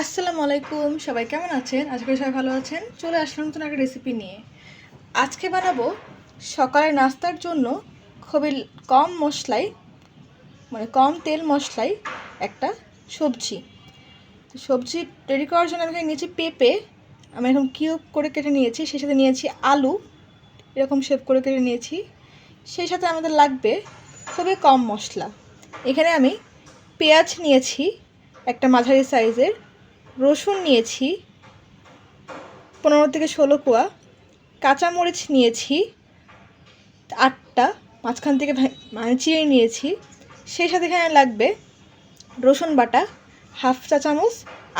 আসসালামু আলাইকুম, সবাই কেমন আছেন? আশা করি সবাই ভালো আছেন। চলে আসলাম নতুন একটা রেসিপি নিয়ে। আজকে বানাবো সকালের নাস্তার জন্য খুবই কম মশলায় মানে কম তেল মশলায় একটা সবজি। সবজি রেডি করার জন্য আমি নিয়েছি পেঁপে। আমি এখন কিউব করে কেটে নিয়েছি, সেই সাথে নিয়েছি আলু, এরকম শেপ করে কেটে নিয়েছি। সেই সাথে আমাদের লাগবে খুবই কম মশলা। এখানে আমি পেঁয়াজ নিয়েছি একটা মাঝারি সাইজের রসুন নিয়েছি, পনেরো থেকে ষোলো কোয়া। কাঁচামরিচ নিয়েছি, আটটা। মাঝখান থেকে মানে চিড়ে নিয়েছি। সেই সাথে এখানে লাগবে রসুন বাটা, হাফ চা চামচ,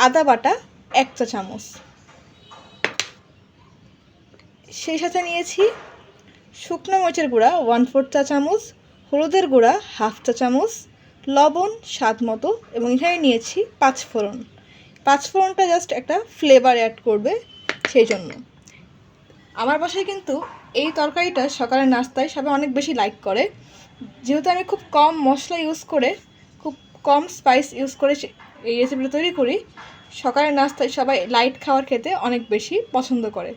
আদা বাটা, এক চা চামচ। সেই সাথে নিয়েছি শুকনো মরিচের গুঁড়া ওয়ান ফোর চা চামচ, হলুদের গুঁড়া হাফ চা চামচ, লবণ, স্বাদ মতো, এবং এখানে নিয়েছি পাঁচ ফোড়ন। পাঁচ ফোড়নটা জাস্ট একটা ফ্লেভার অ্যাড করবে সেই জন্য। আমার বাসায় কিন্তু এই তরকারিটা সকালের নাস্তায় সবাই অনেক বেশি লাইক করে। যেহেতু আমি খুব কম মশলা ইউজ করে, খুব কম স্পাইস ইউজ করে এই রেসিপিটা তৈরি করি, সকালের নাস্তায় সবাই লাইট খাওয়ার খেতে অনেক বেশি পছন্দ করে।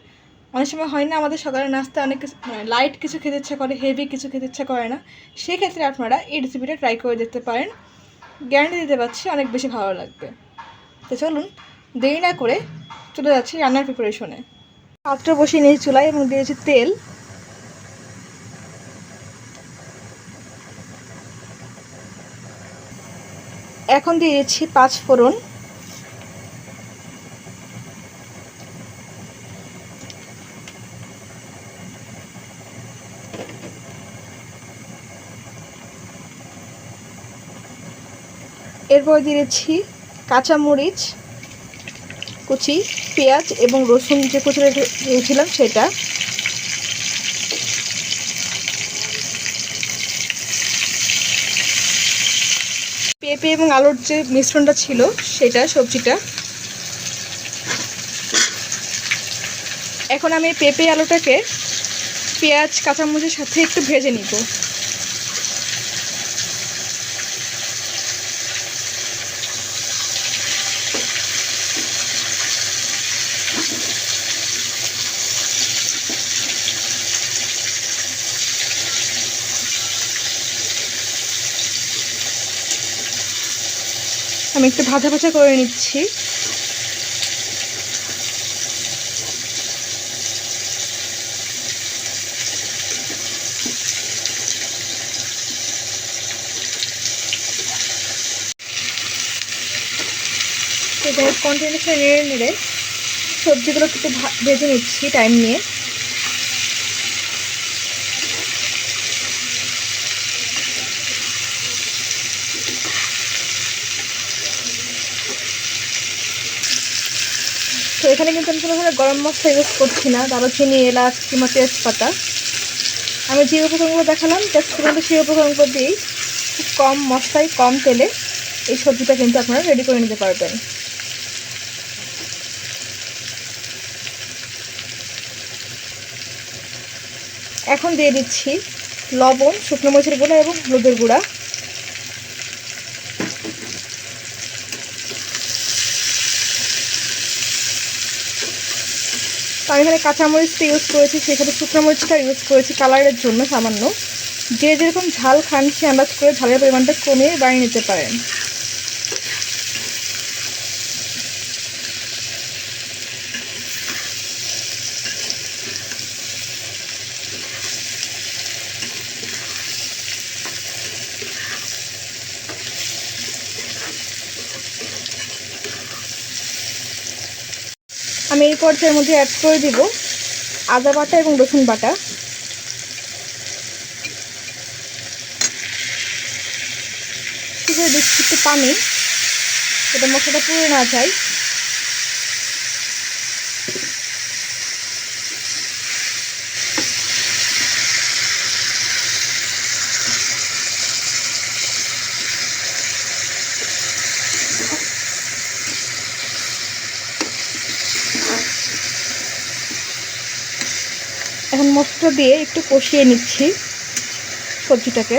অনেক সময় হয় না আমাদের সকালের নাস্তায় অনেক মানে লাইট কিছু খেতে ইচ্ছা করে হেভি কিছু খেতে ইচ্ছা করে না। সেক্ষেত্রে আপনারা এই রেসিপিটা ট্রাই করে দেখতে পারেন। গ্যারান্টি দিতে পারছি অনেক বেশি ভালো লাগবে। তো চলুন, দেরি না করে চলে যাচ্ছি রান্নার প্রিপারেশনে পাত্র বসিয়ে নিয়েছি চুলায় এবং দিয়েছি তেল। এখন দিয়ে দিচ্ছি পাঁচ ফোড়ন। এরপর দিয়ে দিচ্ছি কাঁচামরিচ, কুচি, পেঁয়াজ এবং রসুন যে কুচি রেখেছিলাম সেটা। পেঁপে এবং আলুর যে মিশ্রণটা ছিল সেটা, সবজিটা। এখন আমি পেঁপে আলুটাকে পেঁয়াজ, কাঁচামরিচের সাথে একটু ভেজে নিব। আমি একটু ভাজা ভাজা করে নিচ্ছি। এটা কন্টিনিউসলি নেড়ে নেড়ে সবজিগুলো একটু ভেজে নিচ্ছি টাইম নিয়ে। এখানে কিন্তু আমি কোনো ধরনের গরম মশলা ইউজ করছি না। দারুচিনি, এলাচ কিংবা তেজপাতা। আমি যে উপকরণগুলো দেখালাম জাস্ট শুধুমাত্র সেই উপকরণগুলো দিয়েই খুব কম মশলায়, কম তেলে এই সবজিটা কিন্তু আপনারা রেডি করে নিতে পারবেন। এখন দিয়ে দিচ্ছি লবণ, শুকনো মরিচের গুঁড়া এবং হলুদের গুঁড়া। তো আমি এখানে কাঁচামরিচটা ইউজ করেছি সেখানে শুকনো মরিচটা ইউজ করেছি কালারের জন্য সামান্য। যে যেরকম ঝাল খান সে আন্দাজ করে ঝালের পরিমাণটা কমিয়ে বাড়িয়ে নিতে পারেন। এই পর্যায়ের মধ্যে অ্যাড করে দিব আদা বাটা এবং রসুন বাটা। দিচ্ছি একটু পানি এটা মশলাটা পুড়ে না যায়। মটরটা দিয়ে একটু কষিয়ে নিচ্ছি সবজিটাকে।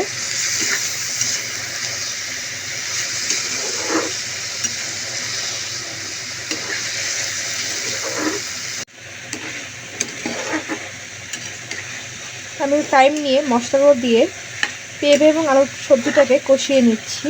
আমি টাইম নিয়ে মশলাগুলো দিয়ে পেঁপে এবং আলুর সবজিটাকে কষিয়ে নিচ্ছি।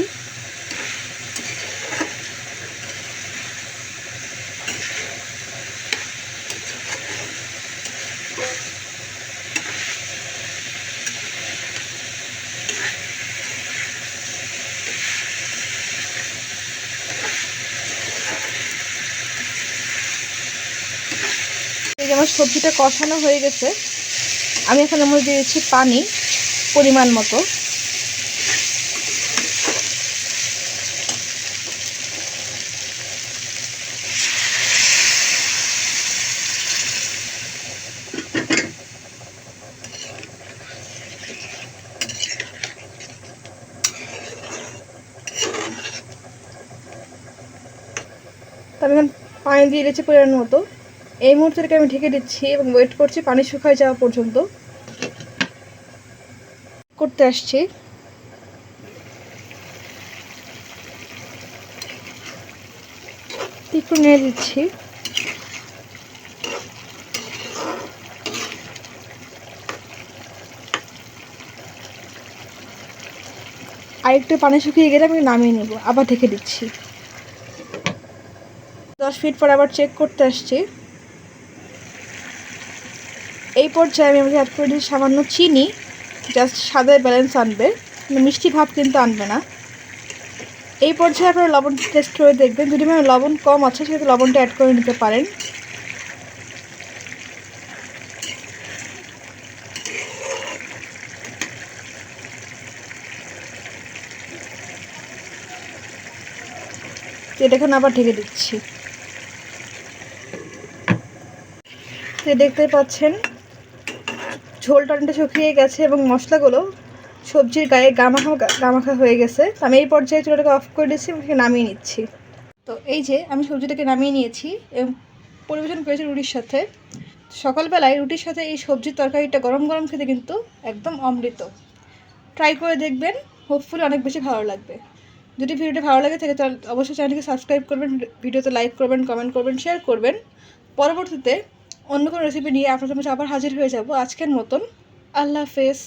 আমার সবজিটা কষানো হয়ে গেছে। আমি এখানে মধ্যে দিয়ে দিচ্ছি পানি, পরিমাণ মতো। তবে এখন পানি দিয়ে দিচ্ছি পরিমাণ মতো। এই মুহূর্তে আমি ঢেকে দিচ্ছি এবং ওয়েট করছি পানি শুকায় যাওয়া পর্যন্ত। করতে আসছি। একটু নিয়ে দিচ্ছি। আর একটু পানি শুকিয়ে গেলে আমি নামিয়ে নেব, আবার ঢেকে দিচ্ছি। দশ মিনিট পর আবার চেক করতে আসছি। এই পর্যায়ে আমি আমাকে অ্যাড করে দিচ্ছি সামান্য চিনি জাস্ট স্বাদের ব্যালেন্স আনবে। মানে মিষ্টি ভাব কিন্তু আনবে না। এই পর্যায়ে আপনারা লবণ টেস্ট করে দেখবেন। যদি মানে লবণ কম আছে, সেক্ষেত্রে লবণটা অ্যাড করে নিতে পারেন। এটা এখন আবার ঢেকে দিচ্ছি। দেখতে পাচ্ছেন ঝোল টানটা শুকিয়ে গেছে এবং মশলাগুলো সবজির গায়ে গামাখা গামাখা হয়ে গেছে। তো আমি এই পর্যায়ে চুলাটাকে অফ করে দিচ্ছি এবং নামিয়ে নিচ্ছি। তো এই যে আমি সবজিটাকে নামিয়ে নিয়েছি এবং পরিবেশন করেছি রুটির সাথে। সকালবেলায় রুটির সাথে এই সবজির তরকারিটা গরম গরম খেতে কিন্তু একদম অমৃত। ট্রাই করে দেখবেন হোপফুলি অনেক বেশি ভালো লাগবে। যদি ভিডিওটা ভালো লাগে থাকে তাহলে অবশ্যই চ্যানেলকে সাবস্ক্রাইব করবেন, ভিডিওতে লাইক করবেন কমেন্ট করবেন শেয়ার করবেন। পরবর্তীতে অন্য কোনো রেসিপি নিয়ে আপনার মাঝে আবার হাজির হয়ে যাব। আজকের মতন আল্লাহ হাফেজ।